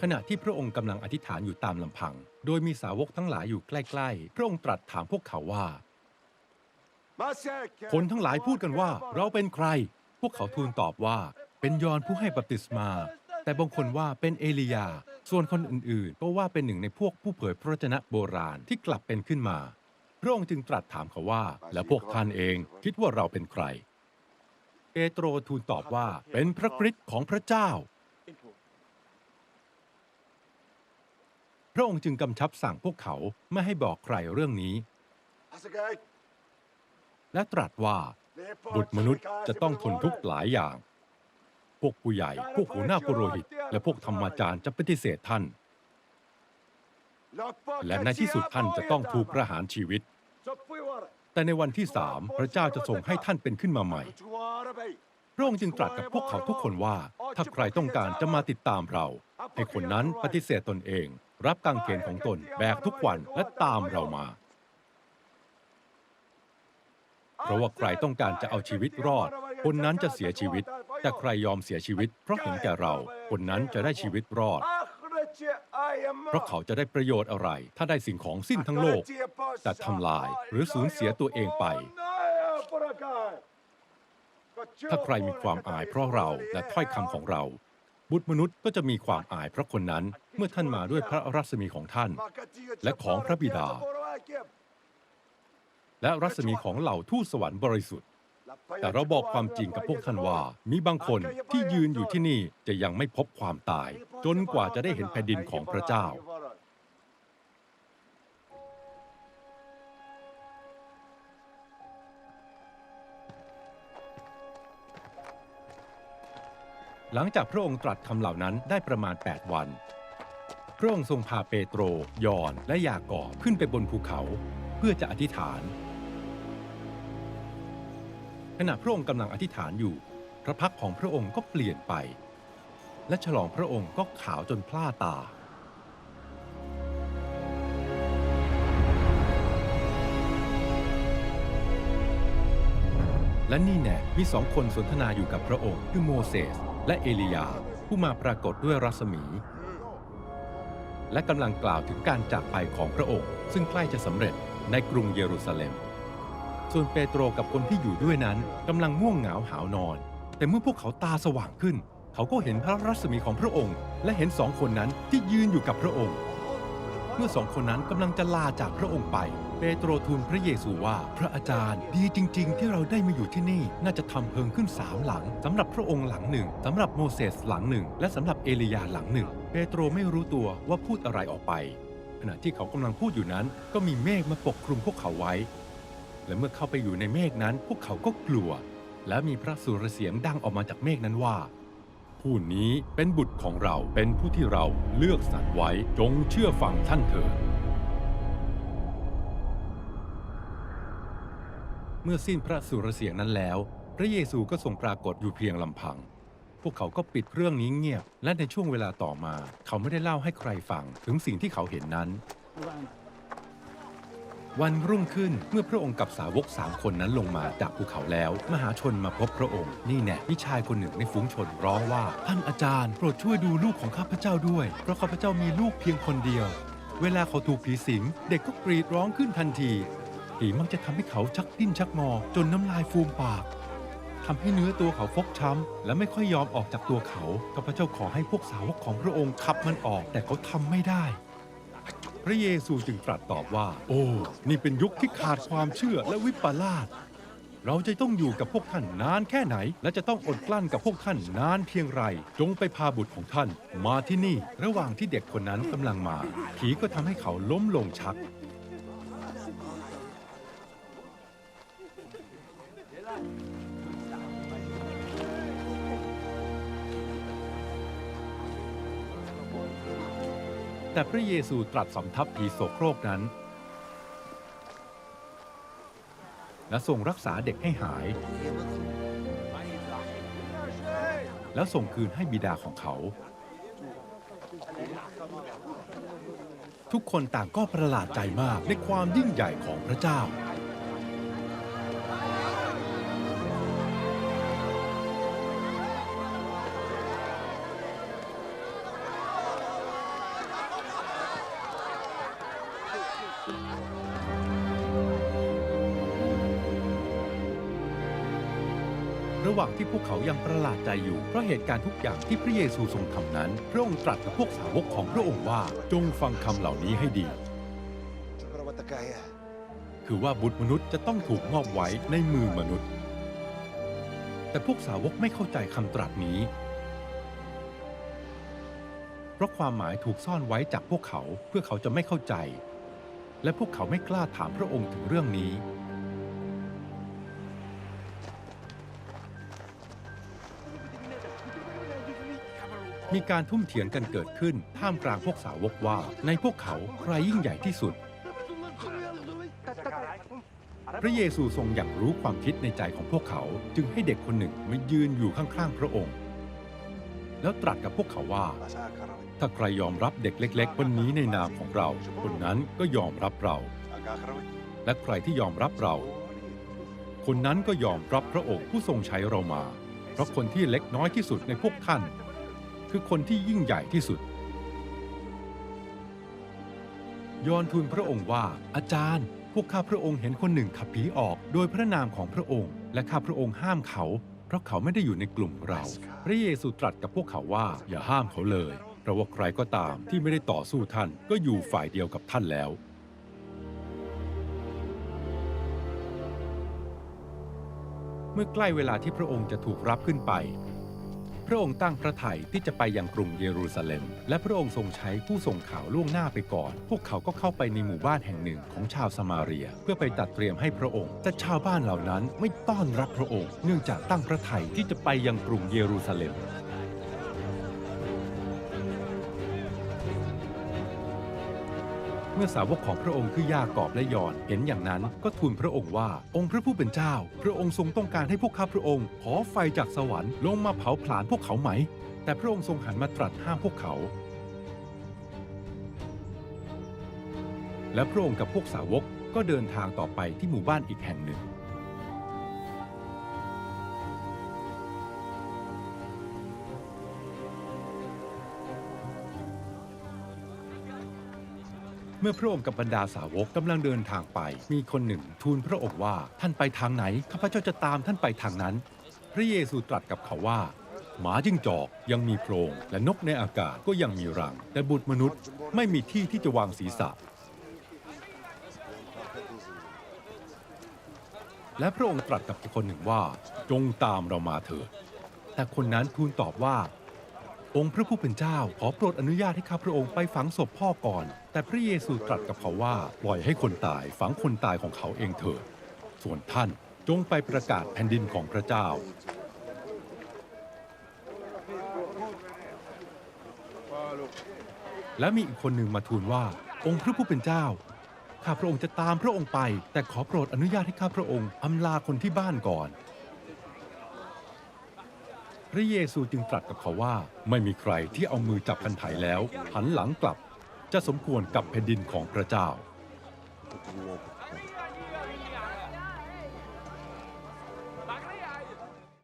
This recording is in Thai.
ขณะที่พระองค์กำลังอธิษฐานอยู่ตามลำพัง โดยมีสาวกทั้งหลายอยู่ใกล้ ๆ พระองค์ตรัสถามพวกเขาว่า คนทั้งหลายพูดกันว่าเราเป็นใคร พวกเขาทูลตอบว่า เป็นยอห์นผู้ให้บัพติศมา แต่บางคนว่าเป็นเอลียา ส่วนคนอื่นๆ ก็ว่าเป็นหนึ่งในพวกผู้เผยพระวจนะโบราณที่กลับเป็นขึ้นมา พระองค์จึงตรัสถามเขาว่า และพวกท่านเองคิดว่าเราเป็นใคร เปโตรทูลตอบว่าเป็นพระคริสต์ของพระเจ้า ระองค์จึงกำชับสั่งพวกเขาไม่ให้บอกใครเรื่องนี้ และตรัสว่า บุตรมนุษย์จะต้องทนทุกข์หลายอย่าง พวกผู้ใหญ่ พวกหัวหน้าปุโรหิต และพวกธรรมาจารย์จะปฏิเสธท่าน และในที่สุดท่านจะต้องถูกประหารชีวิต แต่ในวันที่สามพระเจ้าจะทรงให้ท่านเป็นขึ้นมาใหม่พระองค์จึงตรัสกับพวกเขาทุกคนว่า ถ้าใครต้องการจะมาติดตามเรา ให้คนนั้นปฏิเสธตนเอง รับกางเขนของตนแบกทุกวันและตามเรามา เพราะว่าใครต้องการจะเอาชีวิตรอด คนนั้นจะเสียชีวิต แต่ใครยอมเสียชีวิต เพราะเห็นแก่เรา คนนั้นจะได้ชีวิตรอด เพราะเขาจะได้ประโยชน์อะไร ถ้าได้สิ่งของสิ้นทั้งโลก แต่ทำลายหรือสูญเสียตัวเองไปถ้าใครมีความอายเพราะเราและถ้อยคำของเรา บุตรมนุษย์ก็จะมีความอายเพราะคนนั้นเมื่อท่านมาด้วยพระรัศมีของท่าน และของพระบิดา และรัศมีของเหล่าทูตสวรรค์บริสุทธิ์ แต่เราบอกความจริงกับพวกท่านว่า มีบางคนที่ยืนอยู่ที่นี่จะยังไม่พบความตาย จนกว่าจะได้เห็นแผ่นดินของพระเจ้า หลังจากพระองค์ตรัสคำเหล่านั้นได้ประมาณ 8 วัน พระองค์ทรงพาเปโตร ยอนและยากอบขึ้นไปบนภูเขาเพื่อจะอธิษฐาน ขณะพระองค์กำลังอธิษฐานอยู่ พระพักของพระองค์ก็เปลี่ยนไป และฉลองพระองค์ก็ขาวจนพล่าตาและนี่แน่มีสองคนสนทนาอยู่กับพระองค์คือโมเสส และเอลียาผู้มาปรากฏด้วยรัศมี และกำลังกล่าวถึงการจากไปของพระองค์ ซึ่งใกล้จะสำเร็จในกรุงเยรูซาเล็ม ส่วนเปโตรกับคนที่อยู่ด้วยนั้นกำลังง่วงเหงาหาวนอน แต่เมื่อพวกเขาตาสว่างขึ้น เขาก็เห็นพระรัศมีของพระองค์ และเห็นสองคนนั้นที่ยืนอยู่กับพระองค์ มื่อสองคนนั้นกำลังจะลาจากพระองค์ไป เปโตรทูลพระเยซูว่า พระอาจารย์ดีจริง ๆ ที่เราได้มาอยู่ที่นี่ น่าจะทำเพิงขึ้นสามหลังสำหรับพระองค์หลังหนึ่งสำหรับโมเสสหลังหนึ่ง และสำหรับเอลียาหลังหนึ่ง เปโตรไม่รู้ตัวว่าพูดอะไรออกไป ขณะที่เขากำลังพูดอยู่นั้น ก็มีเมฆมาปกคลุมพวกเขาไว้ และเมื่อเข้าไปอยู่ในเมฆนั้น พวกเขาก็กลัว และมีพระสุรเสียงดังออกมาจากเมฆนั้นว่า ผู้นี้เป็นบุตรของเราเป็นผู้ที่เราเลือกสรรไว้จงเชื่อฟังท่านเถิดเมื่อสิ้นพระสุรเสียงนั้นแล้ว พระเยซูก็ทรงปรากฏอยู่เพียงลำพัง พวกเขาก็ปิดเรื่องนี้เงียบ และในช่วงเวลาต่อมา เขาไม่ได้เล่าให้ใครฟังถึงสิ่งที่เขาเห็นนั้น วันรุ่งขึ้นเมื่อพระองค์กับสาวกสามคนนั้นลงมาจากภูเขาแล้ว มหาชนมาพบพระองค์ นี่แน่มีชายคนหนึ่งในฝูงชนร้องว่า ท่านอาจารย์โปรดช่วยดูลูกของข้าพเจ้าด้วย เพราะข้าพเจ้ามีลูกเพียงคนเดียว เวลาเขาถูกผีสิง เด็กก็กรีดร้องขึ้นทันทีผีมักจะทำให้เขาชักดิ้นชักงอ จนน้ำลายฟูมปากทำให้เนื้อตัวเขาฟกช้ำและไม่ค่อยยอมออกจากตัวเขาข้าพเจ้าขอให้พวกสาวกของพระองค์ขับมันออก แต่เขาทำไม่ได้ พระเยซูจึงตรัสตอบว่า โอ้ นี่เป็นยุคที่ขาดความเชื่อและวิปลาสเราจะต้องอยู่กับพวกท่านนานแค่ไหน และจะต้องอดกลั้นกับพวกท่านนานเพียงไร จงไปพาบุตรของท่าน มาที่นี่ ระหว่างที่เด็กคนนั้นกำลังมา ผีก็ทำให้เขาล้มลงชัก แต่พระเยซูตรัสสำทับผีโสโครกนั้น และทรงรักษาเด็กให้หาย แล้วส่งคืนให้บิดาของเขา ทุกคนต่างก็ประหลาดใจมากในความยิ่งใหญ่ของพระเจ้า ระหว่างที่พวกเขายังประหลาดใจอยู่ เพราะเหตุการณ์ทุกอย่างที่พระเยซูทรงทำนั้น พระองค์ตรัสกับพวกสาวกของพระองค์ว่าจงฟังคำเหล่านี้ให้ดี คือว่าบุตรมนุษย์จะต้องถูกมอบไว้ในมือมนุษย์ แต่พวกสาวกไม่เข้าใจคำตรัสนี้ เพราะความหมายถูกซ่อนไว้จากพวกเขาเพื่อเขาจะไม่เข้าใจ และพวกเขาไม่กล้าถามพระองค์ถึงเรื่องนี้ มีการทุ่มเถียงกันเกิดขึ้นท่ามกลางพวกสาวกว่า ในพวกเขาใครยิ่งใหญ่ที่สุด พระเยซูทรงอยากรู้ความคิดในใจของพวกเขาจึงให้เด็กคนหนึ่งมายืนอยู่ข้างๆพระองค์ แล้วตรัสกับพวกเขาว่า ถ้าใครยอมรับเด็กเล็ก ๆ คนนี้ในนามของเรา คนนั้นก็ยอมรับเรา และใครที่ยอมรับเรา คนนั้นก็ยอมรับพระองค์ผู้ทรงใช้เรามา เพราะคนที่เล็กน้อยที่สุดในพวกท่าน คือคนที่ยิ่งใหญ่ที่สุด ยอนทูลพระองค์ว่า อาจารย์ พวกข้าพระองค์เห็นคนหนึ่งขับผีออก โดยพระนามของพระองค์ และข้าพระองค์ห้ามเขา เพราะเขาไม่ได้อยู่ในกลุ่มเรา พระเยซูตรัสกับพวกเขาว่า อย่าห้ามเขาเลยเพราะว่าใครก็ตามที่ไม่ได้ต่อสู้ท่านก็อยู่ฝ่ายเดียวกับท่านแล้วเมื่อใกล้เวลาที่พระองค์จะถูกรับขึ้นไป ระองค์ตั้งพระทัยที่จะไปยังกรุงเยรูซาเล็ม และพระองค์ทรงใช้ผู้ส่งข่าวล่วงหน้าไปก่อน พวกเขาก็เข้าไปในหมู่บ้านแห่งหนึ่งของชาวสมาเรีย เพื่อไปตัดเตรียมให้พระองค์ แต่ชาวบ้านเหล่านั้นไม่ต้อนรับพระองค์ เนื่องจากตั้งพระทัยที่จะไปยังกรุงเยรูซาเล็ม มื่อสาวกของพระองค์คือยากอบและยอนเห็นอย่างนั้นก็ทูลพระองค์ว่าองค์พระผู้เป็นเจ้า พระองค์ทรงต้องการให้พวกข้าพระองค์ ขอไฟจากสวรรค์ลงมาเผาผลาญพวกเขาไหม แต่พระองค์ทรงหันมาตรัสห้ามพวกเขา และพระองค์กับพวกสาวกก็เดินทางต่อไปที่หมู่บ้านอีกแห่งหนึ่ง เมื่อพระองค์กับบรรดาสาวกกำลังเดินทางไป มีคนหนึ่งทูลพระองค์ว่าท่านไปทางไหนข้าพเจ้าจะตามท่านไปทางนั้น พระเยซูตรัสกับเขาว่า หมาจิ้งจอกยังมีโพรงและนกในอากาศก็ยังมีรัง แต่บุตรมนุษย์ไม่มีที่ที่จะวางศีรษะ และพระองค์ตรัสกับอีกคนหนึ่งว่า จงตามเรามาเถิดแต่คนนั้นทูลตอบว่า องค์พระผู้เป็นเจ้าขอโปรดอนุญาตให้ข้าพระองค์ไปฝังศพพ่อก่อน แต่พระเยซูตรัสกับเขาว่าปล่อยให้คนตายฝังคนตายของเขาเองเถิด ส่วนท่านจงไปประกาศแผ่นดินของพระเจ้า และมีอีกคนหนึ่งมาทูลว่า องค์พระผู้เป็นเจ้า ข้าพระองค์จะตามพระองค์ไป แต่ขอโปรดอนุญาตให้ข้าพระองค์อำลาคนที่บ้านก่อน พระเยซูจึงตรัสกับเขาว่า ไม่มีใครที่เอามือจับคันไถแล้ว หันหลังกลับ จะสมควรกับแผ่นดินของพระเจ้า